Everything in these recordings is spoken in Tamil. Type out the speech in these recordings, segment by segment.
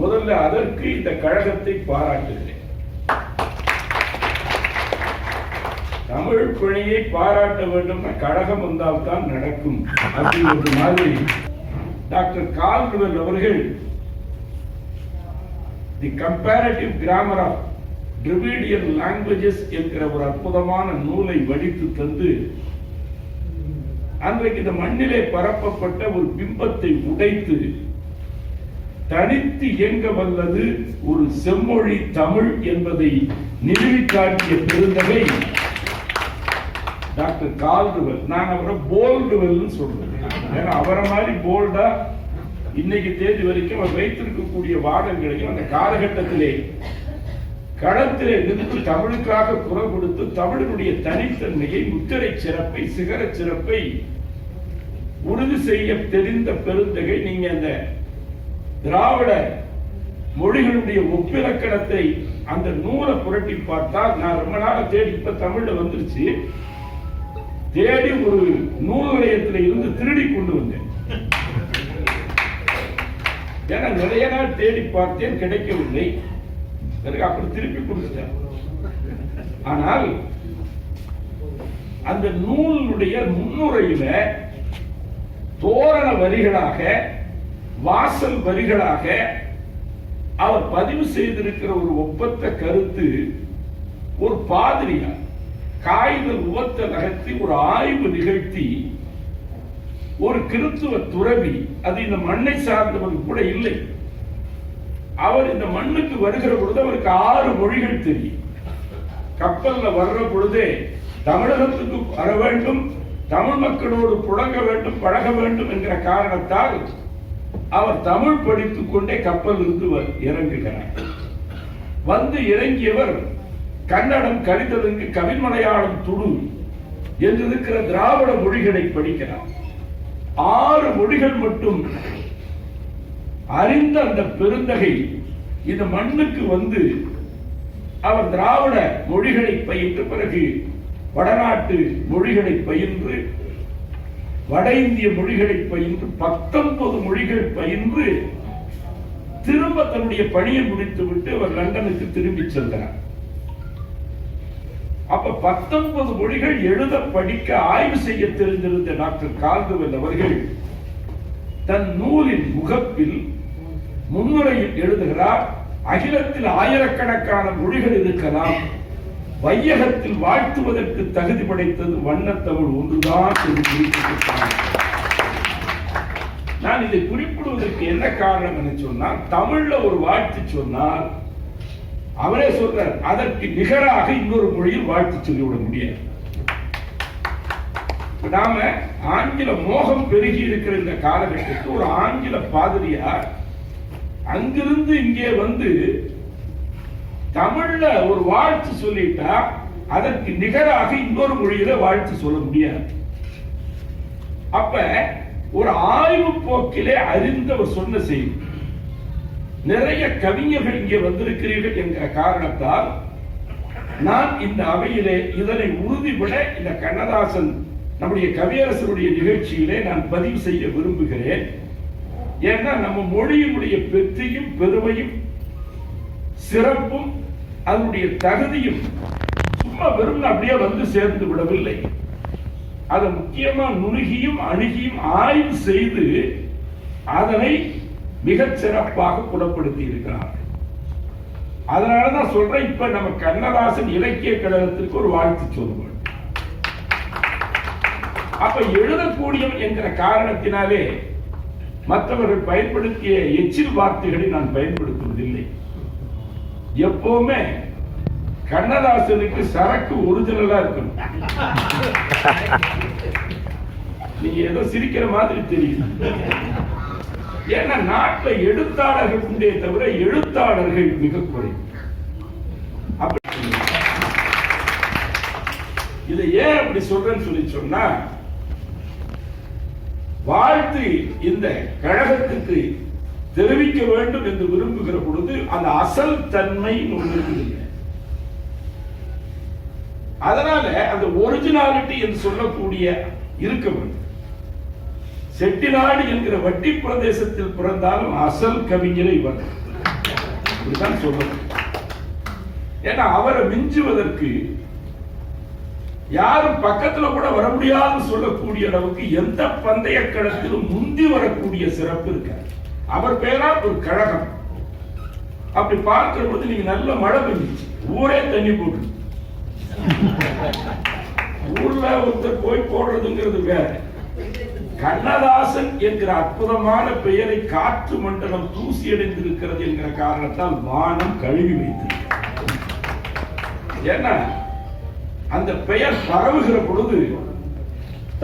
முதல்ல அதற்கு இந்த கழகத்தை பாராட்டுகிறேன். தமிழ் பிழையை பாராட்ட வேண்டும் கழகம் வந்தால்தான் நடக்கும். அப்படிங்கிற மாதிரி டாக்டர் கால்டுவெல் அவர்கள் the comparative grammar of Dravidian languages என்கிற ஒரு அற்புதமான நூலை வடித்து தந்து அன்றைக்கு இந்த மண்ணிலே பரப்பப்பட்ட ஒரு பிம்பத்தை உடைத்து தனித்து இயங்க வல்லது ஒரு செம்மொழி தமிழ் என்பதை நிறுவிக்காட்டிய பெருந்தகை டாக்டர் கால்டுவெல். நான் அவரை போல்டுவெல்னு சொல்றேன். ஏன்னா அவரை மாதிரி போல்டா இன்னைக்கு தேதி வரைக்கும் அவர் வைத்திருக்கக்கூடிய வாதங்களையும் அந்த காலகட்டத்திலே களத்திலே நின்று தமிழுக்காக குரல் கொடுத்து தமிழினுடைய தனித்தன்மையை முத்திரை சிறப்பை சிகர சிறப்பை உறுதி செய்ய தெரிந்த பெருந்தகை நீங்க அந்த திராவிட மொழிகளுடைய ஒப்பிலக்கணத்தை அந்த நூலை புரட்டி பார்த்தால் நான் ரொம்ப நாள தேடி இப்ப தமிழ்ல வந்துருச்சு. தேடி ஒரு நூல் நிலையத்தில் இருந்து திருடி கொண்டு வந்தேன். ஏன்னா நிறைய நாள் தேடி பார்த்தேன் கிடைக்கவில்லை. அப்படி திருப்பி கொடுத்துட்டேன். ஆனால் அந்த நூலுடைய முன்னுரையில தோரண வரிகளாக வாசல் வரிகளாக அவர் பதிவு செய்திருக்கிற ஒரு ஒப்பந்த கருத்து ஒரு பாதிரியார் காய்தல் உவத்த நகர்த்தி ஒரு ஆய்வு நிகழ்த்தி ஒரு கிறித்துவ துறவி அது இந்த மண்ணை சார்ந்தவர் கூட இல்லை. அவர் இந்த மண்ணுக்கு வருகிற பொழுது அவருக்கு ஆறு மொழிகள் தெரியும். கப்பல்ல வர்ற பொழுதே தமிழகத்துக்கு வர வேண்டும் தமிழ் மக்களோடு புழங்க வேண்டும் பழக வேண்டும் என்கிற காரணத்தால் அவர் தமிழ் படித்துக் கொண்டே கப்பல் இருந்து இறங்குகிறார். வந்து இறங்கியவர் கன்னடம் கலிதலுங்கு கவின் மலையாளம் துடு என்று இருக்கிற திராவிட மொழிகளை படிக்கிறார். ஆறு மொழிகள் மட்டும் அறிந்த அந்த பெருந்தகை இந்த மண்ணுக்கு வந்து அவர் திராவிட மொழிகளை பயின்ற பிறகு வடநாட்டு மொழிகளை பயின்று வட இந்திய மொழிகளை பயின்று பத்தொன்பது மொழிகள் பயின்று திரும்ப தன்னுடைய பணியை முடித்து விட்டு அவர் லண்டனுக்கு திரும்பி சென்றார். அப்ப பத்தொன்பது மொழிகள் எழுத படிக்க ஆய்வு செய்ய தெரிந்திருந்த டாக்டர் கால்துவல் அவர்கள் தன் நூலின் முகப்பில் முன்னுரையில் எழுதுகிறார் அகிலத்தில் ஆயிரக்கணக்கான மொழிகள் இருக்கலாம். வையகத்தில் வாழ்த்துவதற்கு தகுதி படைத்தது வண்ணத்தமிழ் ஒன்றுதான் என்று குறிப்பிட்டிருக்கிறார் நான் இதை குறிப்பிடுவதற்கு என்ன காரணம் என்று சொன்னால் தமிழ்ல ஒரு வாழ்த்து சொன்னால் அவரே சொல்றார் அதற்கு நிகராக இன்னொரு மொழியில் வாழ்த்து சொல்லிவிட முடியாது. நாம ஆங்கில மோகம் பெருகி இருக்கிற இந்த காலகட்டத்தில் ஒரு ஆங்கில பாதிரியார் அங்கிருந்து இங்கே வந்து தமிழ்ல ஒரு வாழ்த்து சொல்லிட்டா அதற்கு நிகராக இன்னொரு மொழியில வாழ்த்து சொல்ல முடியாது. அப்ப ஒரு ஆய்வு போக்கிலே அறிந்தவர் சொன்ன செய்தி நிறைய கவிஞர்கள் இங்கே வந்திருக்கிறீர்கள் என்ற காரணத்தால் நான் இந்த அவையிலே இதனை உறுதிபட இந்த கண்ணதாசன் நம்முடைய கவியரசருடைய நிகழ்ச்சியிலே நான் பதிவு செய்ய விரும்புகிறேன். ஏன்னா நம்ம மொழியினுடைய பெற்றியும் பெருமையும் சிறப்பும் அதனுடைய தகுதியும் சும்மா வெறும் அப்படியே வந்து சேர்ந்து விடவில்லை. அதை முக்கியமா நுணுகியும் அணுகியும் ஆய்வு செய்து அதனை மிகச் சிறப்பாக குணப்படுத்தி இருக்கிறார். அதனாலதான் சொல்றேன் இப்ப நம்ம கண்ணதாசன் இலக்கிய கழகத்திற்கு ஒரு வாழ்த்து சொல்லுவோம் அப்ப எழுதக்கூடியவன் என்கிற காரணத்தினாலே மற்றவர்கள் பயன்படுத்திய எச்சில் வார்த்தைகளை நான் பயன்படுத்துவதில்லை. எப்பவுமே கண்ணதாசனுக்கு சரக்கு ஒரிஜினலா இருக்கணும். நீங்க ஏதோ சிரிக்கிற மாதிரி தெரியுது. ஏன்னா நாட்டுல எழுத்தாளர்கள் உண்டே தவிர எழுத்தாளர்கள் மிக குறை. இதை ஏன் அப்படி சொல்றேன்னு சொல்லி சொன்னா வாழ்த்து இந்த கழகத்துக்கு தெரிவிக்க வேண்டும் என்று விரும்புகிற பொழுது அந்த அசல் தன்மை ஒன்று அதனால அந்த ஒரிஜினாலிட்டி என்று சொல்லக்கூடிய இருக்க வேண்டும். செட்டிநாடு என்கிற வட்டி பிரதேசத்தில் பிறந்தாலும் அசல் கவிஞரை இவர். இதுதான் சொல்லணும் ஏன்னா அவரை மிஞ்சுவதற்கு யாரும் பக்கத்துல கூட வர முடியாதுன்னு சொல்லக்கூடிய அளவுக்கு எந்த பந்தய களத்திலும் முந்தி வரக்கூடிய சிறப்பு இருக்காது. அவர் பேரா ஒரு கழகம். அப்படி பார்க்கிற பொழுது நீங்க நல்ல மழை பெஞ்சிச்சு. ஊரே தண்ணி போட்டு ஊர்ல ஒருத்தர் போய் போடுறதுங்கிறது வேற. கண்ணதாசன் என்கிற அற்புதமான பெயரை காற்று மண்டலம் தூசி அடைந்திருக்கிறது என்கிற காரணத்தால் வானம் கழுவி வைத்திருக்கிறது. ஏன்னா அந்த பெயர் பரவுகிற பொழுது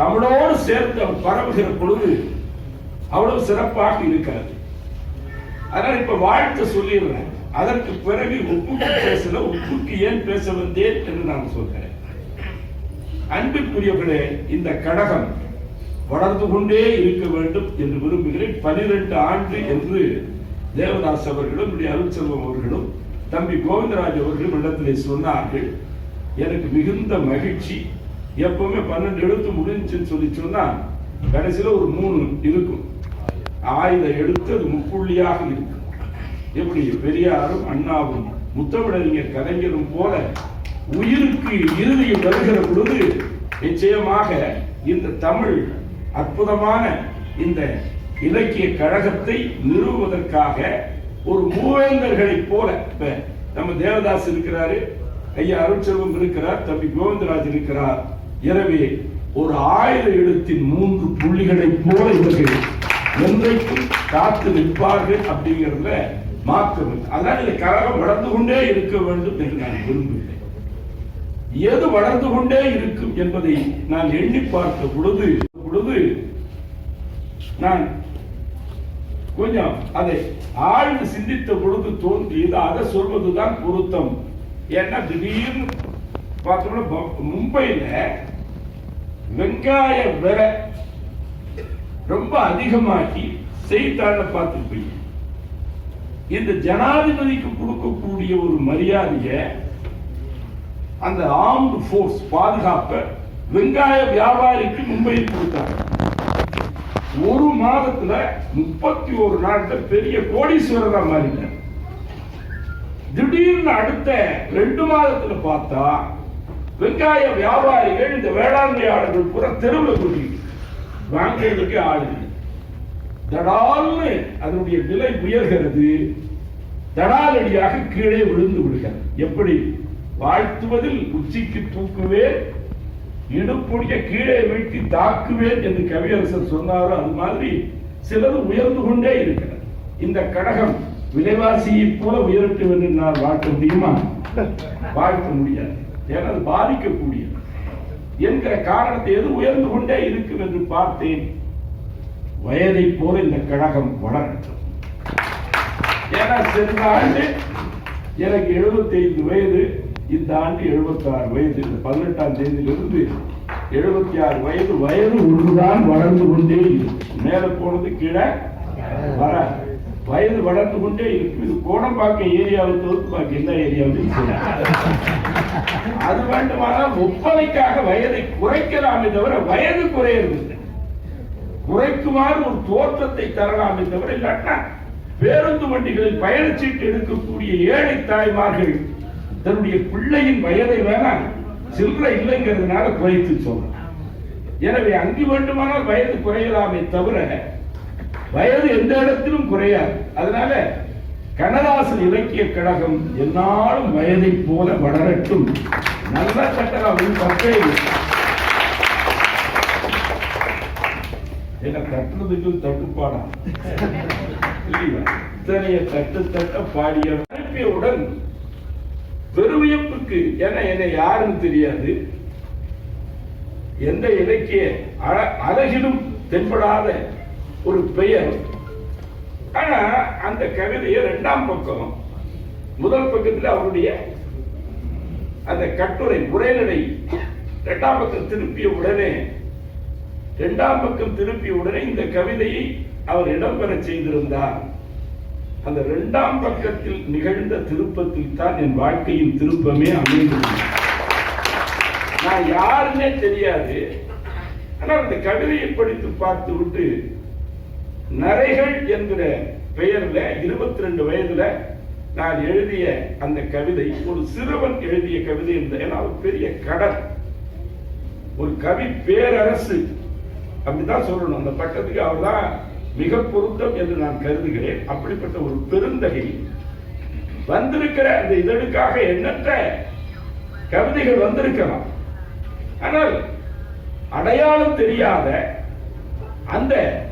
தமிழோடு சேர்த்து அவர் பரவுகிற பொழுது அவ்வளவு சிறப்பாக இருக்காது. அதனால இப்ப வாழ்த்து சொல்லிடுறேன். அதற்கு பிறகு உப்புக்கு பேசல உப்புக்கு ஏன் பேச வந்தேன் என்று நான் சொல்கிறேன். அன்பிற்குரியவர்களே இந்த கடகம் வளர்ந்து கொண்டே இருக்க வேண்டும் என்று விரும்புகிறேன். பனிரெண்டு ஆண்டு என்று தேவதாஸ் அவர்களும் நம்முடைய அருட்செல்வம் அவர்களும் தம்பி கோவிந்தராஜ் அவர்களும் இடத்திலே சொன்னார்கள். எனக்கு மிகுந்த மகிழ்ச்சி. எப்பவுமே பன்னெண்டு எழுத்து முடிஞ்சுன்னு சொல்லி சொன்னா கடைசியில ஒரு மூணு இருக்கும். ஆயுத எடுத்து அது முப்புள்ளியாக இருக்கும். எப்படி? பெரியாரும் அண்ணாவும் முத்தமிழறிஞர் கலைஞரும் போல உயிருக்கு இறுதியில் வருகிற பொழுது நிச்சயமாக இந்த தமிழ் அற்புதமான இந்த இலக்கிய கழகத்தை நிறுவுவதற்காக ஒரு மூவேந்தர்களைப் போல இப்ப நம்ம தேவதாஸ் இருக்கிறாரு ஐயா அருட்செல்வம் இருக்கிறார் தம்பி கோவிந்தராஜ் இருக்கிறார். எனவே ஒரு ஆயுத எழுத்தின் மூன்று புள்ளிகளைப் போல இவர்கள் என்றைக்கும் காத்து நிற்பார்கள் அப்படிங்கிறதுல மாற்றம் இல்லை. அதனால இந்த கழகம் வளர்ந்து கொண்டே இருக்க வேண்டும் என்று நான் விரும்புகிறேன் எது வளர்ந்து கொண்டே இருக்கும் என்பதை நான் எண்ணி பார்த்த பொழுது பொழுது நான் கொஞ்சம் அதை ஆழ்ந்து சிந்தித்த பொழுது தோன்றியது அதை சொல்வதுதான் பொருத்தம் ஏன்னா திடீர்னு பார்த்தோம்னா மும்பையில் மும்பையில வெங்காய விலை ரொம்ப அதிகமாக்கி செய்தித்தாள பார்த்துருப்பீங்க. இந்த ஜனாதிபதிக்கு கொடுக்கக்கூடிய ஒரு மரியாதையை அந்த ஆர்ம்டு ஃபோர்ஸ் பாதுகாப்ப வெங்காய வியாபாரிக்கு மும்பையில் கொடுத்தாங்க. ஒரு மாதத்துல முப்பத்தி ஒரு நாட்கள் பெரிய கோடீஸ்வரரா மாறினார் திடீர்னு அடுத்த ரெண்டு மாதத்துல பார்த்தா வெங்காய வியாபாரிகள் இந்த வேளாண்மையாளர்கள் பூரா தெருவில் கூட்டிட்டு வாங்குறதுக்கு ஆள் இல்லை. தடால்னு அதனுடைய விலை உயர்கிறது. தடாலடியாக கீழே விழுந்து விடுகிறது. எப்படி? வாழ்த்துவதில் உச்சிக்கு தூக்குவேன் இடுப்புடைய கீழே வீழ்த்தி தாக்குவேன் என்று கவியரசர் சொன்னாரோ அது மாதிரி சிலர் உயர்ந்து கொண்டே இருக்கிறார் இந்த கடகம் விலைவாசியை போல உயரட்டும் என்று நான் வாழ்த்த முடியுமா? வாழ்த்த முடியாது. ஏன்னா அது பாதிக்கக்கூடியது. என்கிற காரணத்தை எது உயர்ந்து கொண்டே இருக்கும் என்று பார்த்தேன். வயதை போல இந்த கழகம் வளரட்டும். ஏன்னா சென்ற ஆண்டு எனக்கு 75 வயது இந்த ஆண்டு 76 வயது. இந்த பதினெட்டாம் தேதியிலிருந்து 76 ஆறு வயது வயது ஒன்றுதான் வளர்ந்து கொண்டே இருக்கும் மேல போனது கீழே வர வயது வளர்ந்து கொண்டே இருக்கும். இது கோடம்பாக்கம் ஏரியாவை தவிர்த்து பாக்கி எந்த ஏரியாவிலும் அது வேண்டுமானால் ஒப்பனைக்காக வயதை குறைக்கலாமே தவிர வயது குறையறது குறைக்குமாறு ஒரு தோற்றத்தை தரலாமே தவிர இல்லாட்டா பேருந்து வண்டிகளில் பயணச்சீட்டு எடுக்கக்கூடிய ஏழை தாய்மார்கள் தன்னுடைய பிள்ளையின் வயதை வேணாம் சில்லறை இல்லைங்கிறதுனால குறைத்து சொல்றான் எனவே அங்கு வேண்டுமானால் வயது குறையலாமே தவிர வயது எந்த இடத்திலும் குறையாது. அதனால கனராசன் இலக்கிய கழகம் என்னாலும் வயதை போல வளரட்டும். நல்ல கட்டளம் தப்பே என்ன தட்டுறதுக்கும் தட்டுப்பாடா? இத்தனைய தட்டு தட்ட பாடிய அனுப்பியவுடன் பெருவியப்புக்கு என என்னை யாருன்னு தெரியாது. எந்த இலக்கிய அழ- அழகிலும் தென்படாத ஒரு பெயர். ஆனா அந்த கவிதையை இரண்டாம் பக்கம் முதல் பக்கத்தில் அவருடைய அந்த கட்டுரை உரைநடை இரண்டாம் பக்கம் திருப்பிய உடனே இரண்டாம் பக்கம் திருப்பிய உடனே இந்த கவிதையை அவர் இடம்பெற செய்திருந்தார். அந்த இரண்டாம் பக்கத்தில் நிகழ்ந்த திருப்பத்தில் தான் என் வாழ்க்கையின் திருப்பமே அமைந்தது. நான் யாருன்னே தெரியாது. ஆனால் அந்த கவிதையை படித்து பார்த்து விட்டு நரைகள் என்கிற பெயர்ல இருபத்தி ரெண்டு வயதுல நான் எழுதிய அந்த கவிதை ஒரு சிறுவன் எழுதிய கவிதை இருந்த ஏன்னா ஒரு பெரிய கடல். ஒரு கவி பேரரசு அப்படிதான் சொல்லணும். அந்த பட்டத்துக்கு அவர்தான் மிக பொருத்தம் என்று நான் கருதுகிறேன். அப்படிப்பட்ட ஒரு பெருந்தகை வந்திருக்கிற அந்த இதழுக்காக எண்ணற்ற கவிதைகள் வந்திருக்கலாம். ஆனால் அடையாளம் தெரியாத அந்த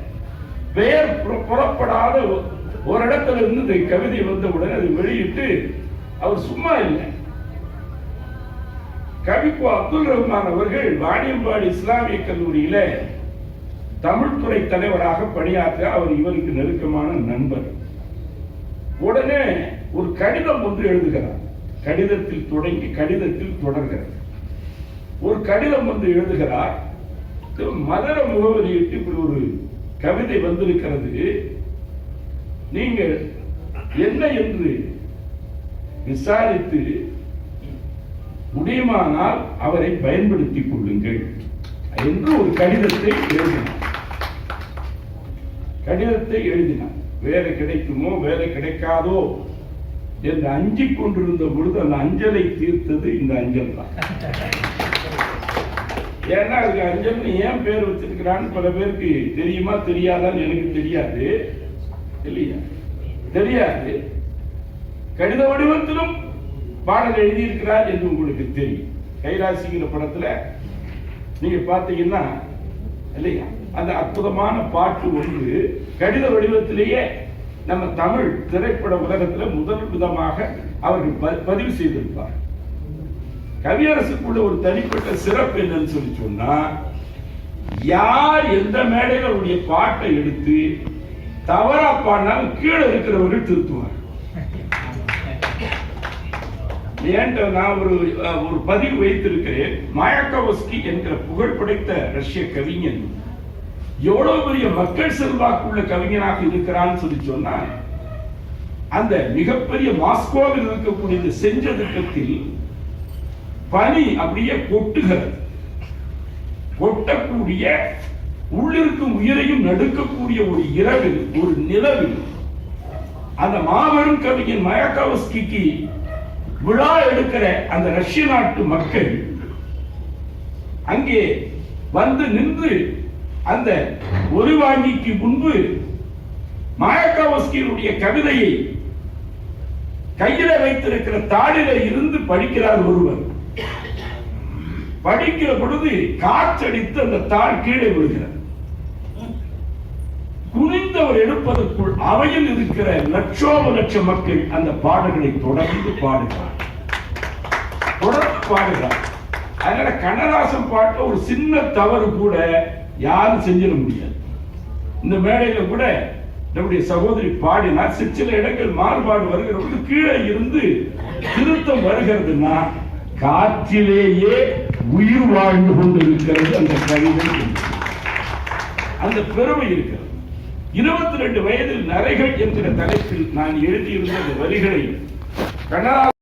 பெயர் புற- புறப்படாத ஒரு இடத்துல இருந்து இந்த கவிதை வந்தவுடன் அதை வெளியிட்டு அவர் சும்மா இல்லை. கவிப்பு அப்துல் ரஹ்மான் அவர்கள் வாணியம்பாடி இஸ்லாமிய கல்லூரியில தமிழ்துறை தலைவராக பணியாற்ற அவர் இவருக்கு நெருக்கமான நண்பர். உடனே ஒரு கடிதம் ஒன்று எழுதுகிறார். கடிதத்தில் தொடங்கி கடிதத்தில் தொடர்கிறது ஒரு கடிதம் வந்து எழுதுகிறார். திரு மதுர முகவரியிட்டு இப்படி ஒரு கவிதை வந்திருக்கிறது. நீங்கள் என்ன என்று விசாரித்து முடியுமானால் அவரை பயன்படுத்திக் கொள்ளுங்கள் என்று ஒரு கடிதத்தை எழுதினார். கடிதத்தை எழுதினார். வேலை கிடைக்குமோ வேலை கிடைக்காதோ என்று அஞ்சிக் கொண்டிருந்த பொழுது அந்த அஞ்சலை தீர்த்தது இந்த அஞ்சல் தான். ஏன்னா அதுக்கு அஞ்சல்னு ஏன் பேர் வச்சிருக்கிறான்னு பல பேருக்கு தெரியுமா தெரியாதான்னு எனக்கு தெரியாது. இல்லையா? தெரியாது. கடித வடிவத்திலும் பாடல் எழுதியிருக்கிறார் என்று உங்களுக்கு தெரியும். கைலாசிங்கிற படத்துல நீங்க பார்த்தீங்கன்னா இல்லையா? அந்த அற்புதமான பாட்டு ஒன்று கடித வடிவத்திலேயே நம்ம தமிழ் திரைப்பட உலகத்துல முதல் விதமாக அவர்கள் ப- பதிவு செய்திருப்பார். கவியரசுக்குள்ள ஒரு தனிப்பட்ட சிறப்பு என்னன்னு சொல்லி சொன்னா யார் எந்த மேடையில் அவருடைய பாட்டை எடுத்து தவறா பாடினாலும் கீழே இருக்கிறவர்கள் திருத்துவார். ஏன்ட்டு நான் ஒரு ஒரு பதிவு வைத்திருக்கிறேன். மாயக்கவஸ்கி என்கிற புகழ் படைத்த ரஷ்ய கவிஞன். எவ்வளவு பெரிய மக்கள் செல்வாக்குள்ள கவிஞனாக இருக்கிறான்னு சொல்லி சொன்னா அந்த மிகப்பெரிய மாஸ்கோவில் இருக்கக்கூடிய செஞ்ச செஞ்சதுக்கத்தில் பனி அப்படியே கொட்டுகிறது. கொட்டக்கூடிய உள்ளிருக்கும் உயிரையும் நடுக்கக்கூடிய ஒரு இரவில் ஒரு நிலவில் அந்த மாபெரும் கவிஞன் மயக்கவஸ்கிக்கு விழா எடுக்கிற அந்த ரஷ்ய நாட்டு மக்கள் அங்கே வந்து நின்று அந்த ஒருவாங்கிக்கு முன்பு மாயக்காவஸ்கியினுடைய கவிதையை கையில வைத்திருக்கிற தாளில இருந்து படிக்கிறார் ஒருவர். படிக்கிற பொழுது காற்றடித்து அந்த தாள் கீழே விழுகிறது. குனிந்தவர் எடுப்பதற்குள் அவையில் இருக்கிற லட்சோப லட்ச மக்கள் அந்த பாடல்களை தொடர்ந்து பாடுகிறார். தொடர்ந்து பாடுகிறார். அதனால கண்ணதாசன் பாட்டுல ஒரு சின்ன தவறு கூட யாரும் செஞ்சிட முடியாது. இந்த மேடையில கூட நம்முடைய சகோதரி பாடினார் சில சில இடங்கள் மாறுபாடு வருகிற பொழுது கீழே இருந்து திருத்தம் வருகிறதுனா காற்றிலேயே உயிர் வாழ்ந்து கொண்டிருக்கிறது அந்த கவிதை. அந்த பெருமை இருக்கிறது. இருபத்தி ரெண்டு வயதில் நரைகள் என்கிற தலைப்பில் நான் எழுதியிருந்த அந்த வரிகளை கனடா